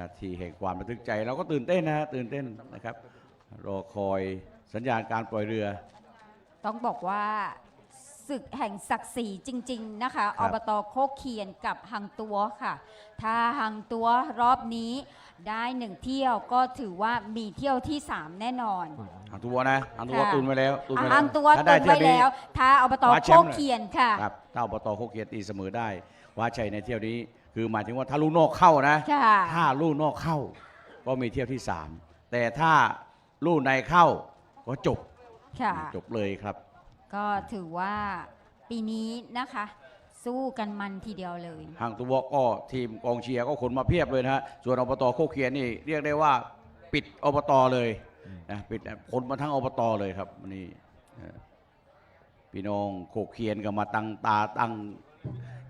นาทีแห่งความระทึกใจ เราก็ตื่นเต้นนะฮะตื่นเต้นนะครับ รอคอยสัญญาณการปล่อยเรือ ต้องบอกว่าศึกแห่งศักดิ์ศรีจริง ๆ นะคะครัอบบตโคกเคียนกับหังตัวค่ะ ถ้าหังตัวรอบนี้ได้หนึ่งเที่ยวก็ถือว่ามีเที่ยวที่ 3 แน่นอนหางตัวนะหางตัวค่ะ ตุนไว้แล้วตุนไว้หังตัวถ้าตุได้นเที่ยไว้นี้ แล้ว ถ้าอบตคว้าแชโคมป์กเลย เคียนค่ะ ครับถ้าอบตโคกเกียรตีเสมอได้คว้าชัยในเที่ยวนี้คือหมายถึงว่าถ้าลูกนอกเข้านะ ค่ะ ถ้าลูกนอกเข้า ก็มีเที่ยวที่3แต่ถ้าลูกในเข้าก็จบค่ะ จบเลยครับ ก็ถือว่าปีนี้นะคะ สู้กันมันทีเดียวเลย ทางตัวก็ทีมกองเชียร์ก็ขนมาเพียบเลยนะฮะ ส่วนอบตโคกเคียนนี่เรียกได้ว่าปิดอบตเลยนะปิดคนมาทั้งอบตเลยครับวันนี่พี่น้องโคกเคียนก็มาตั้งตาตั้ง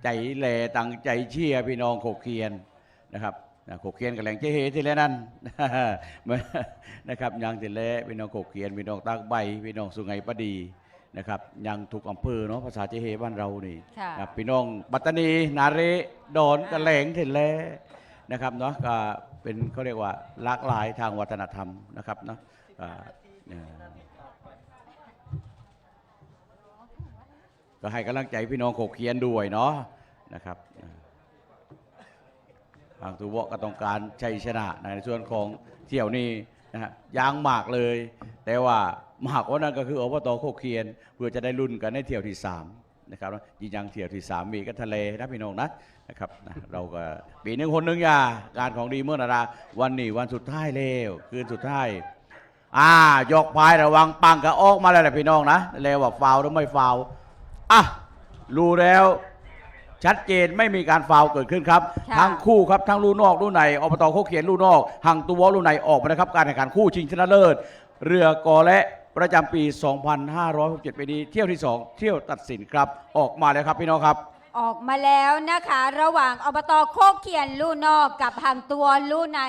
ใจแลตั้งใจเชียร์พี่น้องโคกเคียนนะครับนะโคกเคียนกับแหล่งเจเฮที่แล้วนั่นเหมือนนะครับยังที่แล้วพี่น้องโคกเคียนพี่น้องตากใบพี่น้องสุไหงปดีนะครับยังถูกอำเภอเนาะภาษาเจเฮบ้านเรานี่ค่ะครับพี่น้องปัตตานีนาเรดอนกระแหลงเทนแลนะครับเนาะก็เป็นเขาเรียกว่าหลากหลายทางวัฒนธรรมนะครับเนาะ ก็ให้กำลังใจพี่น้องโขเคียนด้วยเนาะนะครับทางตูวะก็ต้องการชัยชนะในส่วนของเที่ยวนี้นะฮะยางหมากเลย แต่ว่ามากกว่านั้นก็คืออบตโคเคียน เพื่อจะได้รุ่นกันในเที่ยวที่สามนะครับยิงยังเที่ยวที่สามมีก็ทะเลนะพี่น้องนะนะครับนะเราก็ปีหนึ่งคนหนึ่งยาการของดีเมื่อนาราวันนี้วันสุดท้ายแล้วคืนสุดท้ายอ่ายกพายระวังปังกระออกมาแล้วแหละพี่น้องนะแล้วว่าฟาวหรือไม่ฟาว อะรู้แล้วชัดเจนไม่มีการฟาวเกิดขึ้นครับ ค่ะ ทั้งคู่ครับทั้งลู่นอกลู่ในอบตโคกเขียนลู่นอกห่างตัวลู่ในออกมานะครับการแข่งขันคู่ชิงชนะเลิศ เรือกอและประจำปี 2567ปีนี้เที่ยวที่2เที่ยวตัดสินครับออกมาแล้วครับพี่น้องครับ ออกมาแล้วนะคะ ระหว่างอบตโคกเคียนลู่นอกกับห่างตัวลู่ใน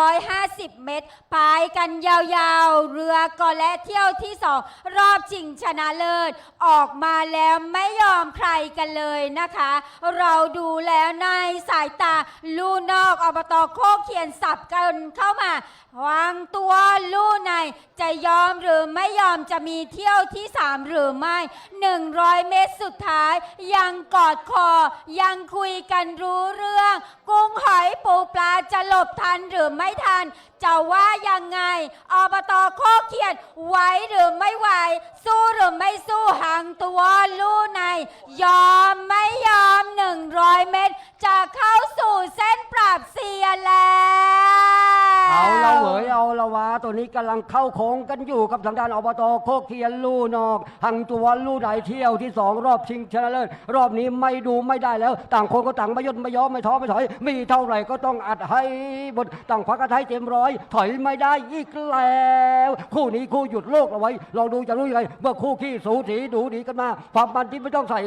650 เมตรพายกันยาวๆ เรือก็และเที่ยวที่สองรอบชิงชนะเลิศ ออกมาแล้วไม่ยอมใครกันเลยนะคะ เราดูแล้วในสายตาลู่นอกอบตโคกเคียนสับกันเข้ามาวางตัวลู่ใน จะยอมหรือไม่ยอมจะมีเที่ยวที่ 3 หรือไม่ 100 เมตรสุดท้ายยังกอดคอ ยังคุยกันรู้เรื่อง กุ้งหอยปูปลาจะหลบทันหรือไม่ทัน จะว่ายังไงอบตโคกเขียนไหวหรือไม่ไหว สู้หรือไม่สู้หางตัวลู่ใน ยอมไม่ยอม 100 เมตร จะเข้าสู่เส้นปราบเซียนแล้ว เอาละเหวยเอาละวะ ตัวนี้กำลังเข้าโค้งกันอยู่กับทางด้านอบตโคกเคียนลู่นอกหังตัวลู่ไหนเที่ยวที่สองรอบชิงชนะเลิศรอบนี้ไม่ดูไม่ได้แล้ว ต่างคนก็ต่างไม่ยดไม่ยอมไม่ท้อไม่ถอย มีเท่าไหร่ก็ต้องอัดให้บนต่างควักกระไทยเต็มร้อย ถอยไม่ได้อีกแล้วคู่นี้คู่หยุดโลกเอาไว้ลองดูจะรู้ยังไงเมื่อคู่ขี้สูสีดูดีกันมาความมันที่ไม่ต้องใส่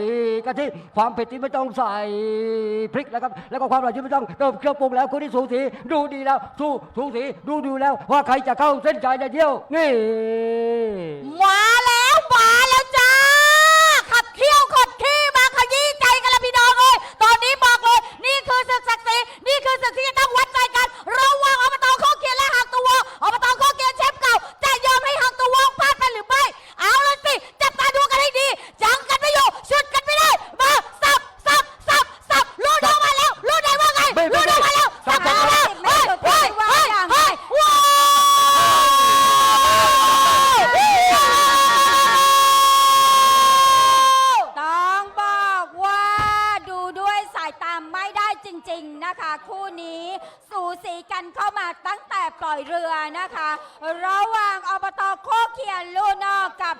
กะทิความเผ็ดที่ไม่ต้องใส่พริกนะครับแล้วก็ความอร่อยที่ไม่ต้องเติมเครื่องปรุงแล้วคู่นี้สูสีดูดีแล้วสู้สูสีดูดูแล้วว่าใครจะเข้าเส้นชัยในเที่ยวนี่ มาแล้วจ้า ขับเขี้ยวขดขี้มาขยี้ใจกันแล้วพี่น้องเอ้ยตอนนี้บอกเลย นี่คือศึกศักดิ์ศรีนี่คือศึกที่จะต้องวัดใจกัน ระหว่างอบตโคกเกียนและหางตัวอบตโคกเกียนแชมป์เก่าจะยอมให้หางตัวพลาดไปหรือไม่ เอาละสิจับตาดูกันให้ดียังกันไม่อยู่ชุดกันไม่ได้มาสับสับสับสับลูดออกมาแล้วลูดได้ว่าไง ไม่ไม่ ลูดออกมาแล้ว สั สั บบ สั มา บ แล้วเฮ้ยเฮ้ยเฮ้ยเฮ้ยว้าว ต้องบอกว่าดูด้วยสายตามไม่ได้จริง ๆนะคะ คู่ นี้ สูสีกันเข้ามาตั้งแต่ปล่อยเรือนะคะ ระหว่างอบตโคกเขียนลูกนอกกับ